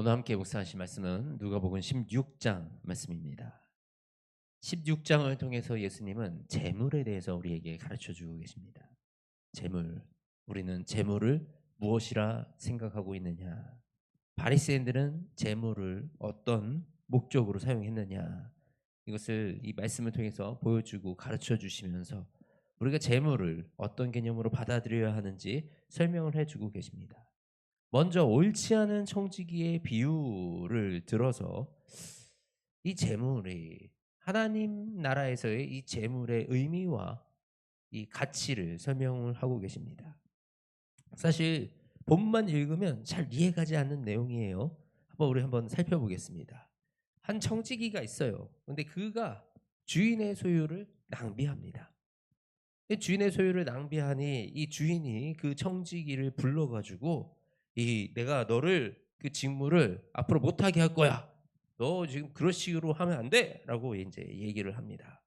오늘 함께 묵상하실 말씀은 누가복음 16장 말씀입니다. 16장을 통해서 예수님은 재물에 대해서 우리에게 가르쳐 주고 계십니다. 재물. 우리는 재물을 무엇이라 생각하고 있느냐? 바리새인들은 재물을 어떤 목적으로 사용했느냐? 이것을 이 말씀을 통해서 보여주고 가르쳐 주시면서 우리가 재물을 어떤 개념으로 받아들여야 하는지 설명을 해 주고 계십니다. 먼저 옳지 않은 청지기의 비유를 들어서 이 재물이 하나님 나라에서의 이 재물의 의미와 이 가치를 설명을 하고 계십니다. 사실 본만 읽으면 잘 이해가지 않는 내용이에요. 한번 우리 한번 살펴보겠습니다. 한 청지기가 있어요. 근데 그가 주인의 소유를 낭비합니다. 이 주인의 소유를 낭비하니 이 주인이 그 청지기를 불러가지고 이 내가 너를 그 직무를 앞으로 못하게 할 거야. 너 지금 그런 식으로 하면 안 돼라고 이제 얘기를 합니다.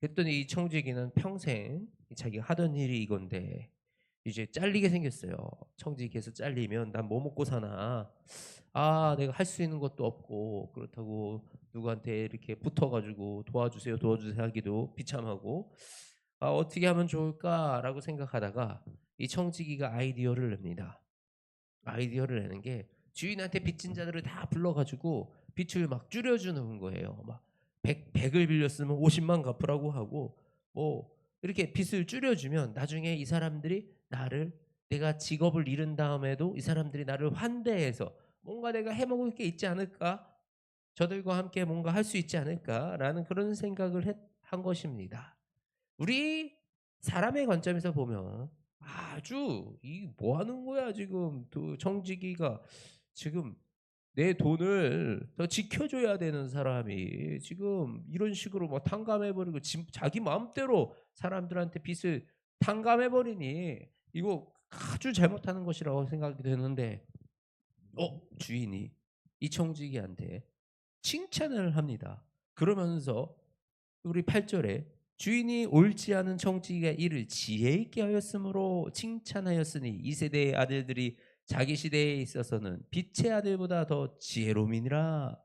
그랬더니 이 청지기는 평생 자기가 하던 일이 이건데 이제 잘리게 생겼어요. 청지기에서 잘리면 난 뭐 먹고 사나? 아, 내가 할 수 있는 것도 없고 그렇다고 누구한테 이렇게 붙어가지고 도와주세요, 도와주세요 하기도 비참하고 아, 어떻게 하면 좋을까라고 생각하다가 이 청지기가 아이디어를 냅니다. 아이디어를 내는 게 주인한테 빚진 자들을 다 불러가지고 빚을 막 줄여주는 거예요. 막 100, 100을 빌렸으면 50만 갚으라고 하고 뭐 이렇게 빚을 줄여주면 나중에 이 사람들이 나를 내가 직업을 잃은 다음에도 이 사람들이 나를 환대해서 뭔가 내가 해먹을 게 있지 않을까? 저들과 함께 뭔가 할 수 있지 않을까라는 그런 생각을 했, 한 것입니다. 우리 사람의 관점에서 보면 아주 이 뭐 하는 거야 지금 또 청지기가 지금 내 돈을 더 지켜줘야 되는 사람이 지금 이런 식으로 뭐 탕감해버리고 지- 자기 마음대로 사람들한테 빚을 탕감해버리니 이거 아주 잘못하는 것이라고 생각이 되는데 어 주인이 이 청지기한테 칭찬을 합니다. 그러면서 우리 8절에 주인이 옳지 않은 청지기가 이를 지혜 있게 하였으므로 칭찬하였으니 이 세대의 아들들이 자기 시대에 있어서는 빛의 아들보다 더 지혜로움이니라.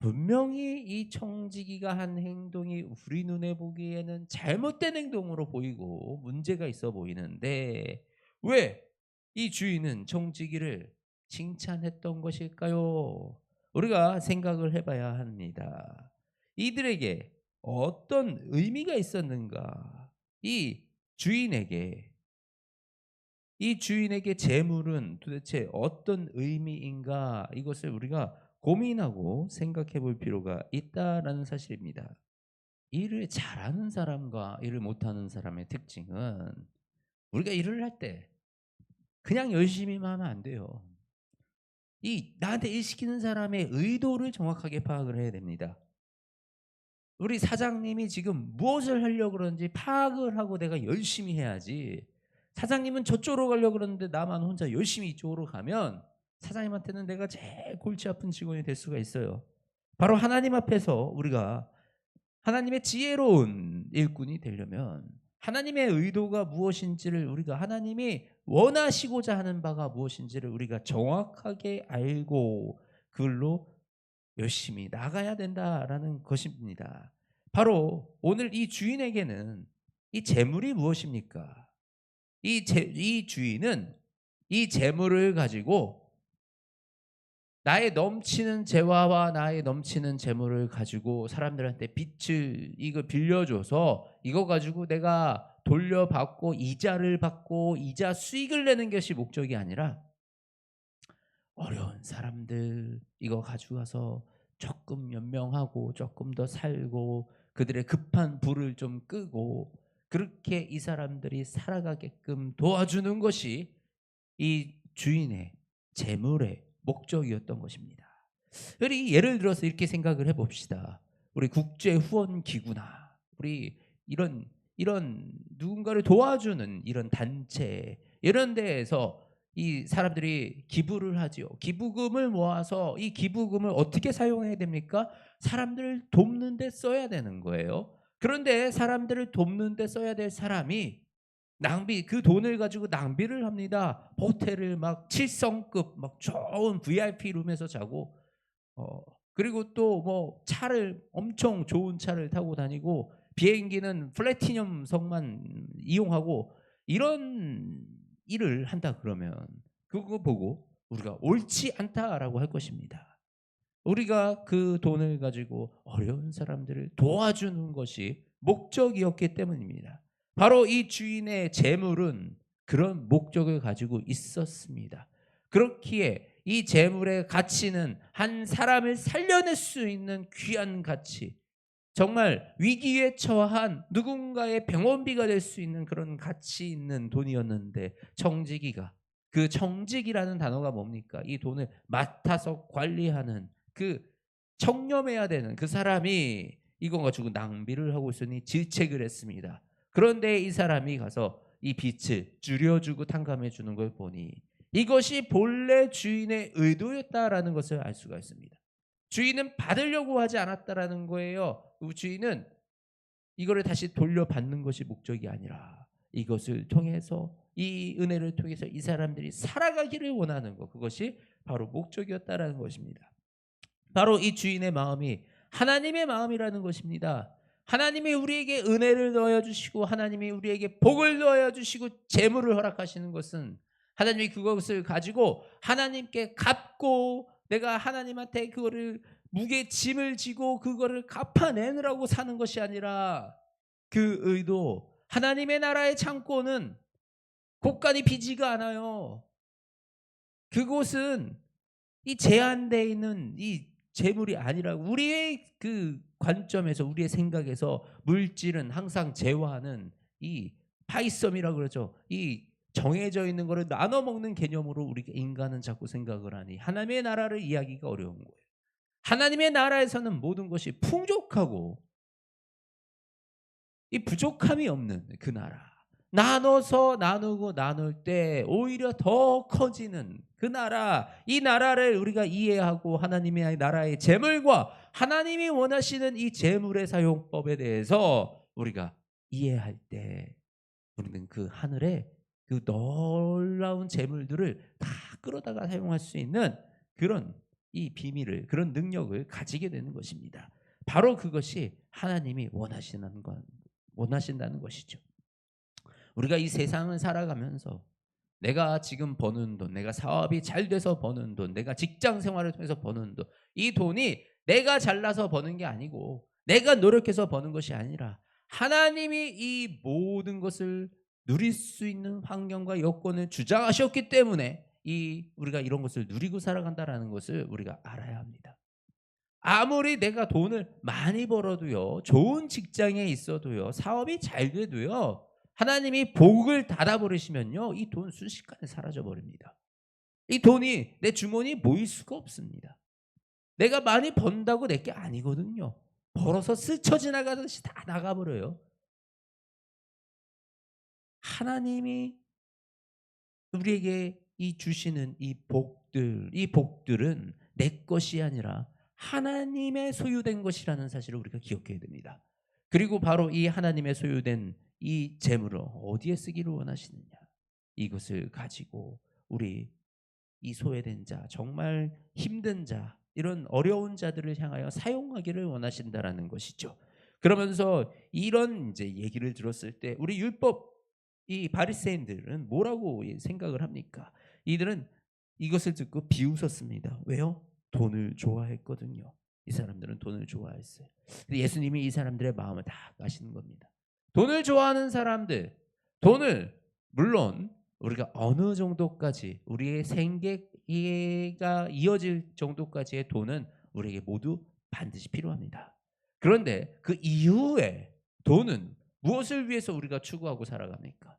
분명히 이 청지기가 한 행동이 우리 눈에 보기에는 잘못된 행동으로 보이고 문제가 있어 보이는데 왜 이 주인은 청지기를 칭찬했던 것일까요? 우리가 생각을 해봐야 합니다. 이들에게 어떤 의미가 있었는가? 이 주인에게 이 주인에게 재물은 도대체 어떤 의미인가? 이것을 우리가 고민하고 생각해 볼 필요가 있다라는 사실입니다. 일을 잘하는 사람과 일을 못하는 사람의 특징은 우리가 일을 할 때 그냥 열심히만 하면 안 돼요. 이 나한테 일 시키는 사람의 의도를 정확하게 파악을 해야 됩니다. 우리 사장님이 지금 무엇을 하려고 그러는지 파악을 하고 내가 열심히 해야지. 사장님은 저쪽으로 가려고 그러는데 나만 혼자 열심히 이쪽으로 가면 사장님한테는 내가 제일 골치 아픈 직원이 될 수가 있어요. 바로 하나님 앞에서 우리가 하나님의 지혜로운 일꾼이 되려면 하나님의 의도가 무엇인지를 우리가 하나님이 원하시고자 하는 바가 무엇인지를 우리가 정확하게 알고 그걸로 열심히 나가야 된다라는 것입니다. 바로 오늘 이 주인에게는 이 재물이 무엇입니까? 이, 재, 이 주인은 이 재물을 가지고 나의 넘치는 재화와 나의 넘치는 재물을 가지고 사람들한테 빚을 이거 빌려줘서 이거 가지고 내가 돌려받고 이자를 받고 이자 수익을 내는 것이 목적이 아니라 어려운 사람들 이거 가지고 가서 조금 연명하고 조금 더 살고 그들의 급한 불을 좀 끄고 그렇게 이 사람들이 살아가게끔 도와주는 것이 이 주인의 재물의 목적이었던 것입니다. 우리 예를 들어서 이렇게 생각을 해봅시다. 우리 국제 후원 기구나 우리 이런 이런 누군가를 도와주는 이런 단체 이런 데에서 이 사람들이 기부를 하지요. 기부금을 모아서 이 기부금을 어떻게 사용해야 됩니까? 사람들을 돕는 데 써야 되는 거예요. 그런데 사람들을 돕는 데 써야 될 사람이 낭비 그 돈을 가지고 낭비를 합니다. 호텔을 막 7성급 막 좋은 VIP 룸에서 자고 어 그리고 또 뭐 차를 엄청 좋은 차를 타고 다니고 비행기는 플래티넘 성만 이용하고 이런 일을 한다 그러면 그거 보고 우리가 옳지 않다라고 할 것입니다. 우리가 그 돈을 가지고 어려운 사람들을 도와주는 것이 목적이었기 때문입니다. 바로 이 주인의 재물은 그런 목적을 가지고 있었습니다. 그렇기에 이 재물의 가치는 한 사람을 살려낼 수 있는 귀한 가치, 정말 위기에 처한 누군가의 병원비가 될 수 있는 그런 가치 있는 돈이었는데 청지기가 그 청직이라는 단어가 뭡니까? 이 돈을 맡아서 관리하는 그 청렴해야 되는 그 사람이 이거 가지고 낭비를 하고 있으니 질책을 했습니다. 그런데 이 사람이 가서 이 빚을 줄여주고 탕감해 주는 걸 보니 이것이 본래 주인의 의도였다라는 것을 알 수가 있습니다. 주인은 받으려고 하지 않았다라는 거예요. 그 주인은 이거를 다시 돌려받는 것이 목적이 아니라 이것을 통해서 이 은혜를 통해서 이 사람들이 살아가기를 원하는 것 그것이 바로 목적이었다라는 것입니다. 바로 이 주인의 마음이 하나님의 마음이라는 것입니다. 하나님이 우리에게 은혜를 넣어 주시고 하나님이 우리에게 복을 넣어 주시고 재물을 허락하시는 것은 하나님이 그것을 가지고 하나님께 갚고 내가 하나님한테 그거를 무게 짐을 지고 그거를 갚아내느라고 사는 것이 아니라 그 의도 하나님의 나라의 창고는 곳간이 비지가 않아요. 그곳은 이 제한되어 있는 이 재물이 아니라 우리의 그 관점에서 우리의 생각에서 물질은 항상 재화는 이 파이썸이라고 그러죠. 이 정해져 있는 거를 나눠 먹는 개념으로 우리 인간은 자꾸 생각을 하니 하나님의 나라를 이야기가 어려운 거예요. 하나님의 나라에서는 모든 것이 풍족하고 이 부족함이 없는 그 나라. 나눠서 나누고 나눌 때 오히려 더 커지는 그 나라, 이 나라를 우리가 이해하고 하나님의 나라의 재물과 하나님이 원하시는 이 재물의 사용법에 대해서 우리가 이해할 때 우리는 그 하늘에 그 놀라운 재물들을 다 끌어다가 사용할 수 있는 그런 이 비밀을 그런 능력을 가지게 되는 것입니다. 바로 그것이 하나님이 원하시는 건 원하신다는 것이죠. 우리가 이 세상을 살아가면서 내가 지금 버는 돈, 내가 사업이 잘 돼서 버는 돈, 내가 직장 생활을 통해서 버는 돈, 이 돈이 내가 잘나서 버는 게 아니고 내가 노력해서 버는 것이 아니라 하나님이 이 모든 것을 누릴 수 있는 환경과 여건을 주장하셨기 때문에 이 우리가 이런 것을 누리고 살아간다라는 것을 우리가 알아야 합니다. 아무리 내가 돈을 많이 벌어도요, 좋은 직장에 있어도요, 사업이 잘 돼도요, 하나님이 복을 닫아버리시면요, 이 돈 순식간에 사라져 버립니다. 이 돈이 내 주머니에 모일 수가 없습니다. 내가 많이 번다고 내 게 아니거든요. 벌어서 스쳐 지나가듯이 다 나가버려요. 하나님이 우리에게 이 주시는 이 복들, 이 복들은 내 것이 아니라 하나님의 소유된 것이라는 사실을 우리가 기억해야 됩니다. 그리고 바로 이 하나님의 소유된 이 재물을 어디에 쓰기를 원하시느냐? 이것을 가지고 우리 이 소외된 자, 정말 힘든 자, 이런 어려운 자들을 향하여 사용하기를 원하신다라는 것이죠. 그러면서 이런 이제 얘기를 들었을 때 우리 율법 이 바리새인들은 뭐라고 생각을 합니까? 이들은 이것을 듣고 비웃었습니다. 왜요? 돈을 좋아했거든요. 이 사람들은 돈을 좋아했어요. 예수님이 이 사람들의 마음을 다 아시는 겁니다. 돈을 좋아하는 사람들, 돈을 물론 우리가 어느 정도까지 우리의 생계가 이어질 정도까지의 돈은 우리에게 모두 반드시 필요합니다. 그런데 그 이후에 돈은 무엇을 위해서 우리가 추구하고 살아갑니까?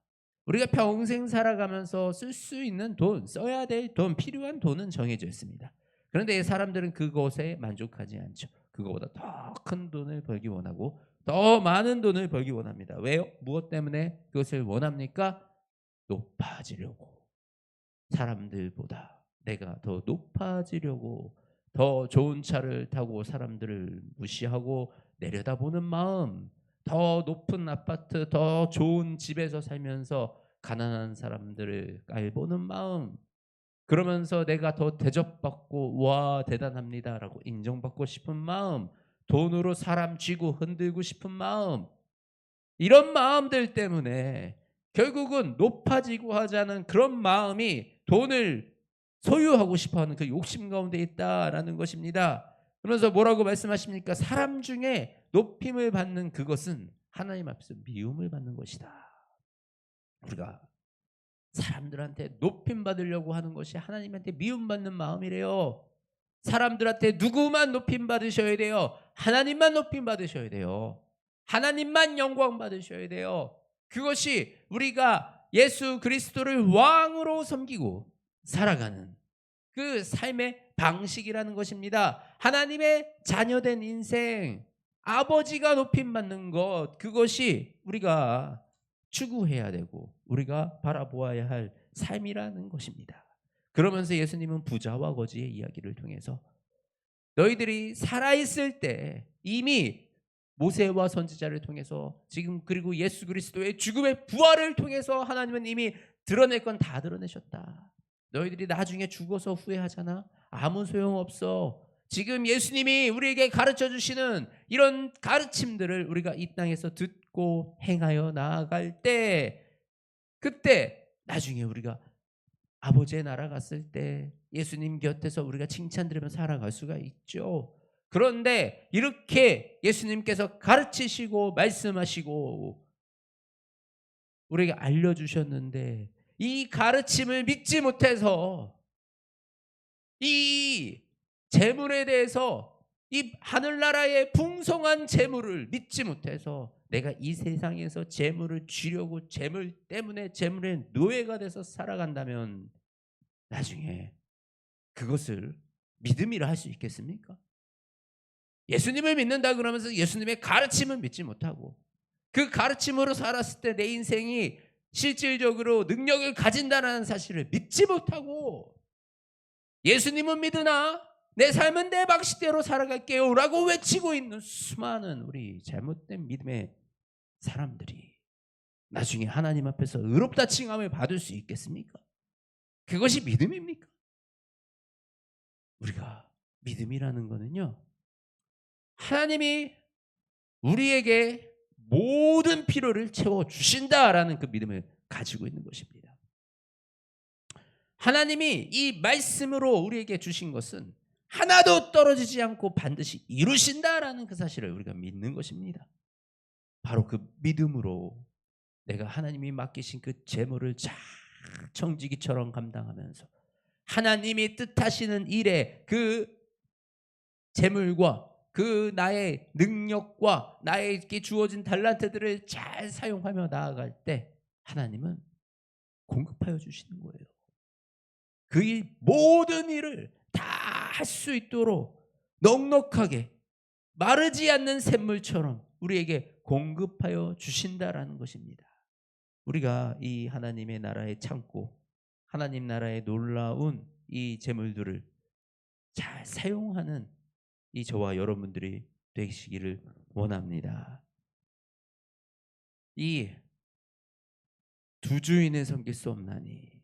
우리가 평생 살아가면서 쓸 수 있는 돈, 써야 될 돈, 필요한 돈은 정해져 있습니다. 그런데 사람들은 그것에 만족하지 않죠. 그거보다 더 큰 돈을 벌기 원하고 더 많은 돈을 벌기 원합니다. 왜요? 무엇 때문에 그것을 원합니까? 높아지려고. 사람들보다 내가 더 높아지려고 더 좋은 차를 타고 사람들을 무시하고 내려다보는 마음, 더 높은 아파트, 더 좋은 집에서 살면서 가난한 사람들을 깔보는 마음. 그러면서 내가 더 대접받고 와 대단합니다라고 인정받고 싶은 마음. 돈으로 사람 쥐고 흔들고 싶은 마음. 이런 마음들 때문에 결국은 높아지고 하자는 그런 마음이 돈을 소유하고 싶어 하는 그 욕심 가운데 있다라는 것입니다. 그러면서 뭐라고 말씀하십니까? 사람 중에 높임을 받는 그것은 하나님 앞에서 미움을 받는 것이다. 우리가 사람들한테 높임 받으려고 하는 것이 하나님한테 미움 받는 마음이래요. 사람들한테 누구만 높임 받으셔야 돼요. 하나님만 높임 받으셔야 돼요. 하나님만 영광 받으셔야 돼요. 그것이 우리가 예수 그리스도를 왕으로 섬기고 살아가는 그 삶의 방식이라는 것입니다. 하나님의 자녀된 인생, 아버지가 높임 받는 것, 그것이 우리가 추구해야 되고 우리가 바라보아야 할 삶이라는 것입니다. 그러면서 예수님은 부자와 거지의 이야기를 통해서 너희들이 살아있을 때 이미 모세와 선지자를 통해서 지금 그리고 예수 그리스도의 죽음의 부활을 통해서 하나님은 이미 드러낼 건 다 드러내셨다. 너희들이 나중에 죽어서 후회하잖아. 아무 소용 없어. 지금 예수님이 우리에게 가르쳐 주시는 이런 가르침들을 우리가 이 땅에서 듣고 행하여 나아갈 때 그때 나중에 우리가 아버지의 나라 갔을 때 예수님 곁에서 우리가 칭찬 들으며 살아갈 수가 있죠. 그런데 이렇게 예수님께서 가르치시고 말씀하시고 우리에게 알려주셨는데 이 가르침을 믿지 못해서 이 재물에 대해서 이 하늘나라의 풍성한 재물을 믿지 못해서 내가 이 세상에서 재물을 쥐려고 재물 때문에 재물의 노예가 돼서 살아간다면 나중에 그것을 믿음이라 할 수 있겠습니까? 예수님을 믿는다 그러면서 예수님의 가르침을 믿지 못하고 그 가르침으로 살았을 때 내 인생이 실질적으로 능력을 가진다는 사실을 믿지 못하고 예수님은 믿으나 내 삶은 내 방식대로 살아갈게요 라고 외치고 있는 수많은 우리 잘못된 믿음의 사람들이 나중에 하나님 앞에서 의롭다 칭함을 받을 수 있겠습니까? 그것이 믿음입니까? 우리가 믿음이라는 거는요. 하나님이 우리에게 모든 필요를 채워 주신다라는 그 믿음을 가지고 있는 것입니다. 하나님이 이 말씀으로 우리에게 주신 것은 하나도 떨어지지 않고 반드시 이루신다라는 그 사실을 우리가 믿는 것입니다. 바로 그 믿음으로 내가 하나님이 맡기신 그 재물을 잘 청지기처럼 감당하면서 하나님이 뜻하시는 일에 그 재물과 그 나의 능력과 나에게 주어진 달란트들을 잘 사용하며 나아갈 때 하나님은 공급하여 주시는 거예요. 그 모든 일을 다 할 수 있도록 넉넉하게 마르지 않는 샘물처럼 우리에게 공급하여 주신다라는 것입니다. 우리가 이 하나님의 나라의 창고, 하나님 나라의 놀라운 이 재물들을 잘 사용하는 이 저와 여러분들이 되시기를 원합니다. 이 두 주인을 섬길 수 없나니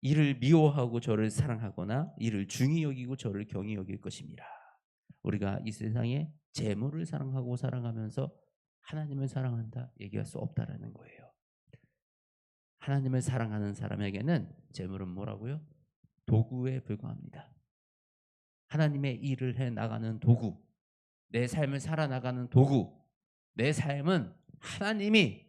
이를 미워하고 저를 사랑하거나 이를 중히 여기고 저를 경히 여길 것입니다. 우리가 이 세상에 재물을 사랑하고 사랑하면서 하나님을 사랑한다 얘기할 수 없다라는 거예요. 하나님을 사랑하는 사람에게는 재물은 뭐라고요? 도구에 불과합니다. 하나님의 일을 해 나가는 도구, 내 삶을 살아나가는 도구, 내 삶은 하나님이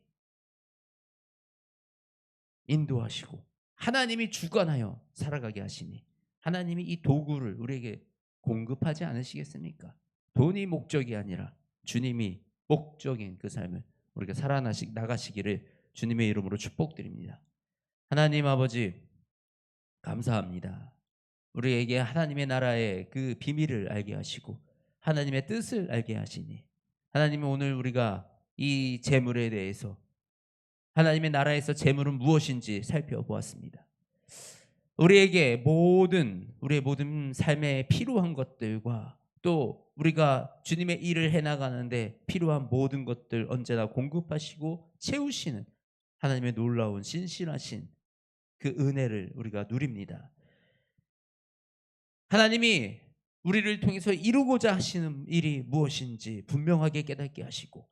인도하시고 하나님이 주관하여 살아가게 하시니 하나님이 이 도구를 우리에게 공급하지 않으시겠습니까? 돈이 목적이 아니라 주님이 목적인 그 삶을 우리가 살아나시 나가시기를 주님의 이름으로 축복드립니다. 하나님 아버지 감사합니다. 우리에게 하나님의 나라의 그 비밀을 알게 하시고 하나님의 뜻을 알게 하시니 하나님은 오늘 우리가 이 재물에 대해서 하나님의 나라에서 재물은 무엇인지 살펴보았습니다. 우리에게 모든 우리의 모든 삶에 필요한 것들과 또 우리가 주님의 일을 해 나가는데 필요한 모든 것들 언제나 공급하시고 채우시는 하나님의 놀라운 신실하신 그 은혜를 우리가 누립니다. 하나님이 우리를 통해서 이루고자 하시는 일이 무엇인지 분명하게 깨닫게 하시고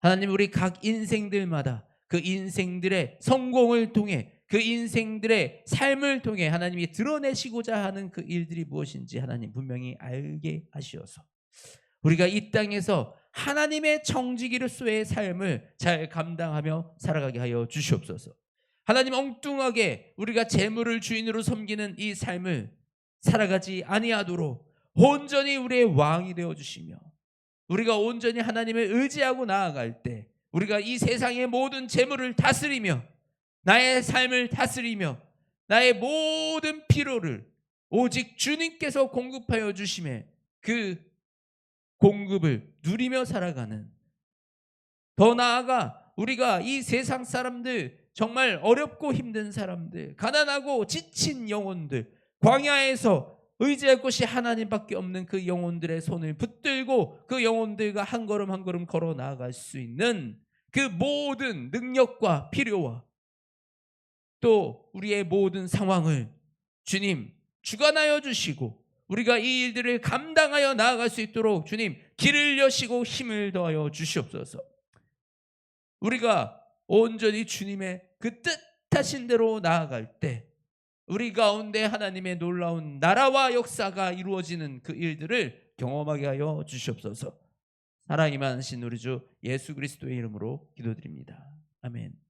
하나님 우리 각 인생들마다 그 인생들의 성공을 통해 그 인생들의 삶을 통해 하나님이 드러내시고자 하는 그 일들이 무엇인지 하나님 분명히 알게 하시어서 우리가 이 땅에서 하나님의 청지기로서의 삶을 잘 감당하며 살아가게 하여 주시옵소서. 하나님 엉뚱하게 우리가 재물을 주인으로 섬기는 이 삶을 살아가지 아니하도록 온전히 우리의 왕이 되어 주시며 우리가 온전히 하나님을 의지하고 나아갈 때 우리가 이 세상의 모든 재물을 다스리며 나의 삶을 다스리며 나의 모든 필요를 오직 주님께서 공급하여 주심에 그 공급을 누리며 살아가는 더 나아가 우리가 이 세상 사람들 정말 어렵고 힘든 사람들 가난하고 지친 영혼들 광야에서 의지할 곳이 하나님밖에 없는 그 영혼들의 손을 붙들고 그 영혼들과 한 걸음 한 걸음 걸어 나아갈 수 있는 그 모든 능력과 필요와 또 우리의 모든 상황을 주님 주관하여 주시고 우리가 이 일들을 감당하여 나아갈 수 있도록 주님 길을 여시고 힘을 더하여 주시옵소서. 우리가 온전히 주님의 그 뜻하신 대로 나아갈 때 우리 가운데 하나님의 놀라운 나라와 역사가 이루어지는 그 일들을 경험하게 하여 주시옵소서. 사랑이 많으신 우리 주 예수 그리스도의 이름으로 기도드립니다. 아멘.